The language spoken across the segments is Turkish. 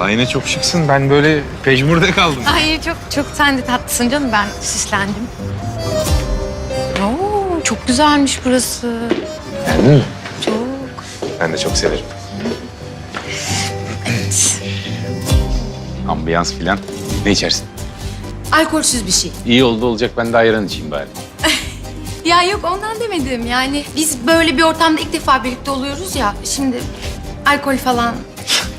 Vallahi yine çok şıksın. Ben böyle pejmurde kaldım. Ay çok çok sen de tatlısın canım ben süslendim. Oo, çok güzelmiş burası. Beğendin mi? Çok. Ben de çok severim. Evet. Ambiyans filan. Ne içersin? Alkolsüz bir şey. İyi oldu olacak ben de ayran içeyim bari. Ya yok ondan demedim yani. Biz böyle bir ortamda ilk defa birlikte oluyoruz ya. Şimdi alkol falan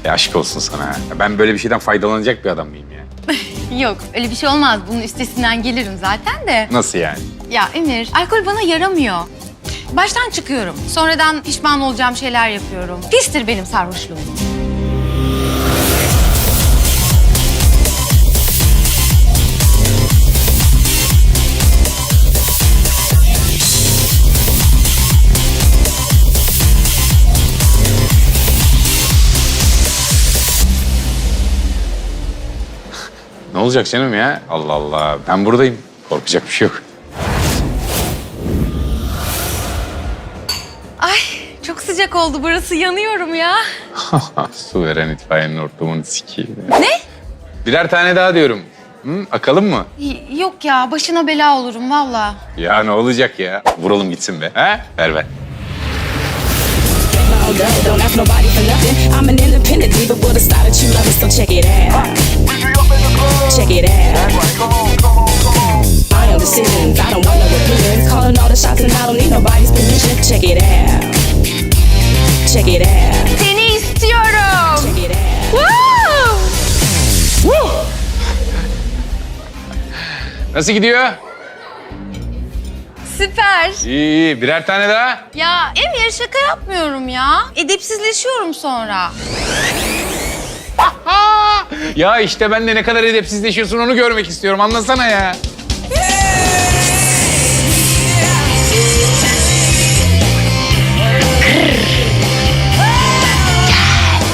Ya aşk olsun sana. ha. Ben böyle bir şeyden faydalanacak bir adam mıyım ya? Yok öyle bir şey olmaz. Bunun üstesinden gelirim zaten de. Nasıl yani? Ya Emir, alkol bana yaramıyor. Baştan çıkıyorum. Sonradan pişman olacağım şeyler yapıyorum. Pistir benim sarhoşluğum. Olacak canım ya? Allah Allah. Ben buradayım. Korkacak bir şey yok. Ay çok sıcak oldu burası. Yanıyorum ya. Su veren itfaiyenin ortamını sikeyim. Ne? Birer tane daha diyorum. Hı? Akalım mı? Y- Yok ya başına bela olurum valla. Ya ne olacak ya? Vuralım gitsin be. Ha? Ver ver. Up, don't ask nobody for nothing. I'm an independent diva with a style that you love, so check it out. Check it out. I am decisions, I don't want no opinions. Calling all the shots and I don't need nobody's permission. Check it out. Check it out. Seni istiyorum. Check it out. Woo! Nasıl gidiyor? Süper. İyi iyi. Birer tane daha. Ya Emir şaka yapmıyorum ya. Edepsizleşiyorum sonra. Ya işte ben de ne kadar edepsizleşiyorsun onu görmek istiyorum. Anlasana ya.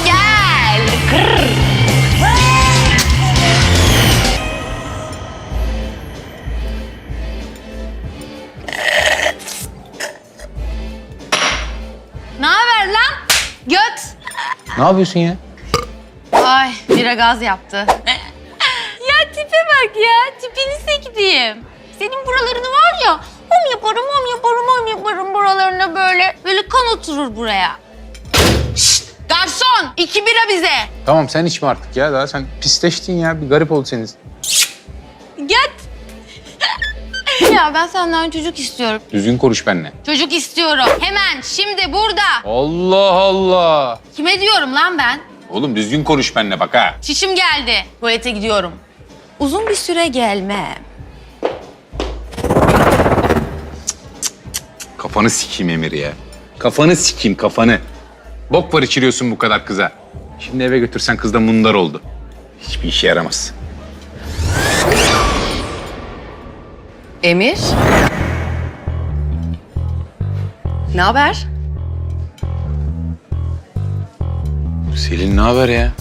Gel. Ne haber lan? Göt. Ne yapıyorsun ya? Ay bira gaz yaptı. ya tipe bak ya. Tipini sektiğim. Senin buralarını var ya. Hom yaparım, hom yaparım, hom yaparım buralarına böyle. Böyle kan oturur buraya. Şşt! Garson! iki bira bize. Tamam sen içme artık ya. Daha sen pisleştin ya. Bir garip oldu senin. Git. ya ben senden çocuk istiyorum. Düzgün konuş benimle. Çocuk istiyorum. Hemen, şimdi, burada. Allah Allah. Kime diyorum lan ben? Oğlum düzgün konuş benimle bak ha. Çişim geldi. Tuvalete gidiyorum. Uzun bir süre gelmem. Kafanı sikeyim Emir ya. Kafanı sikeyim kafanı. Bok var içiriyorsun bu kadar kıza. Şimdi eve götürsen kız da mundar oldu. Hiçbir işe yaramaz. Emir? Ne haber? Selin ne haber ya?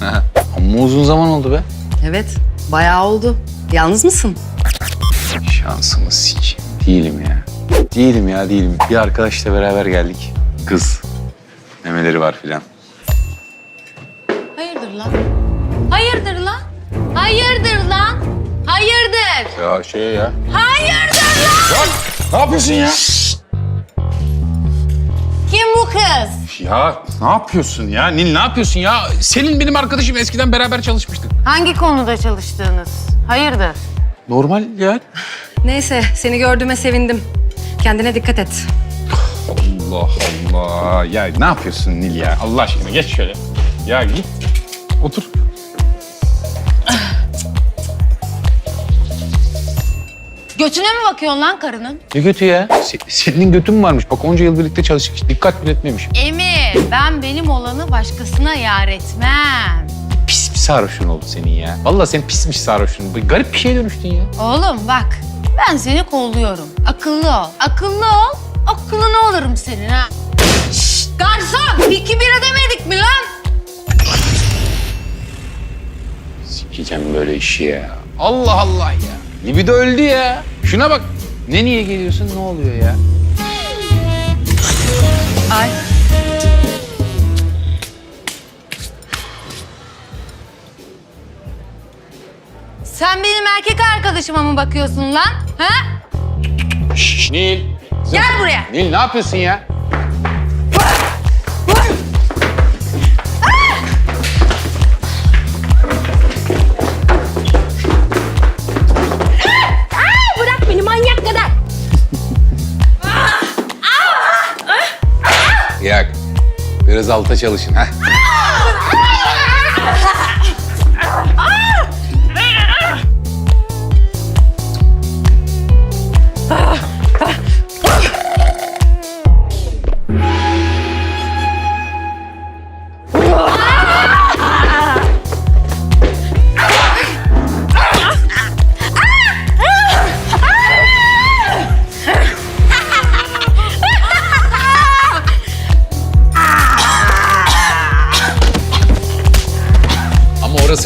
Ha, Amma uzun zaman oldu be. Evet, bayağı oldu. Yalnız mısın? Şansımı sikeyim. Değilim ya. Değilim ya değilim. Bir arkadaşla beraber geldik. Kız. Memeleri var filan. Hayırdır lan? Hayırdır lan? Hayırdır lan? Hayırdır? Ya şey ya. Hayırdır lan? Ne yapıyorsun ya? Kız? Ya ne yapıyorsun ya? Nil ne yapıyorsun ya? Selin benim arkadaşım. Eskiden beraber çalışmıştık. Hangi konuda çalıştığınız? Hayırdır? Normal ya. Neyse, seni gördüğüme sevindim. Kendine dikkat et. Allah Allah. Ya ne yapıyorsun Nil ya? Allah aşkına geç şöyle. Ya git. Otur. Götüne mi bakıyorsun lan karının? Ne götü ya? Se- Selin'in götü mü varmış? Bak onca yıl birlikte çalıştık. Hiç dikkat bile etmemiş. Emir, ben benim olanı başkasına yar etmem. Pis bir sarhoşun oldu senin ya. Vallahi sen pismiş sarhoşun. Bir Garip bir şeye dönüştün ya. Oğlum bak, ben seni kolluyorum. Akıllı ol. Akıllı ol, aklını olurum senin ha. Şşt, garson! İki bira demedik mi lan? Sikeceğim böyle işi ya. Allah Allah ya. Libido öldü ya. Şuna bak. Ne niye geliyorsun? Ne oluyor ya? Ay. Sen benim erkek arkadaşıma mı bakıyorsun lan? Ha? Şş, Nil. Gel buraya. Nil ne yapıyorsun ya? Biraz alta çalışın ha.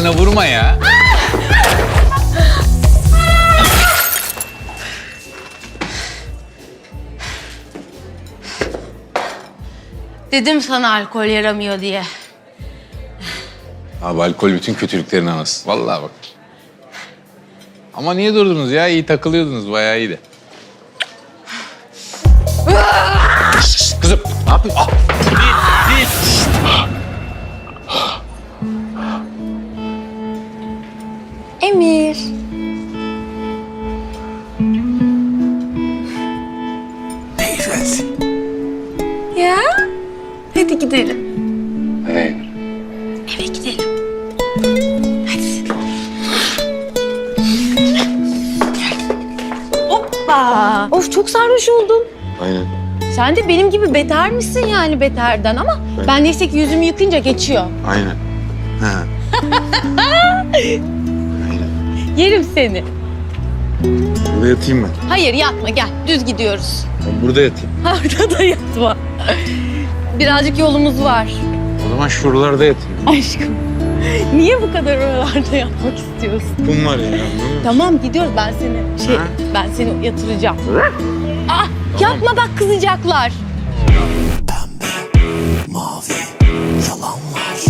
Ama orasına vurma ya. Dedim sana alkol yaramıyor diye. Abi alkol bütün kötülüklerin anası. Vallahi bak. Ama niye durdunuz ya? İyi takılıyordunuz. Bayağı iyiydi. Kızım ne yapıyorsun? Ah! Ya? Hadi gidelim. Hey. Eve gidelim. Hadi. Hoppa. Of çok sarhoş oldun. Aynen. Sen de benim gibi beter misin yani beterden ama ben neyse ki yüzümü yıkayınca geçiyor. Aynen. Ha. Yerim seni. Burada yatayım ben. Hayır yatma gel düz gidiyoruz. Ben burada yatayım. Orada da yatma. Birazcık yolumuz var. O zaman şuralarda yatayım. Aşkım. Niye bu kadar oralarda yatmak istiyorsun? Kum var ya. Tamam gidiyoruz ben seni şey Ha? ben seni yatıracağım. Ah yapma bak kızacaklar. mavi yalanlar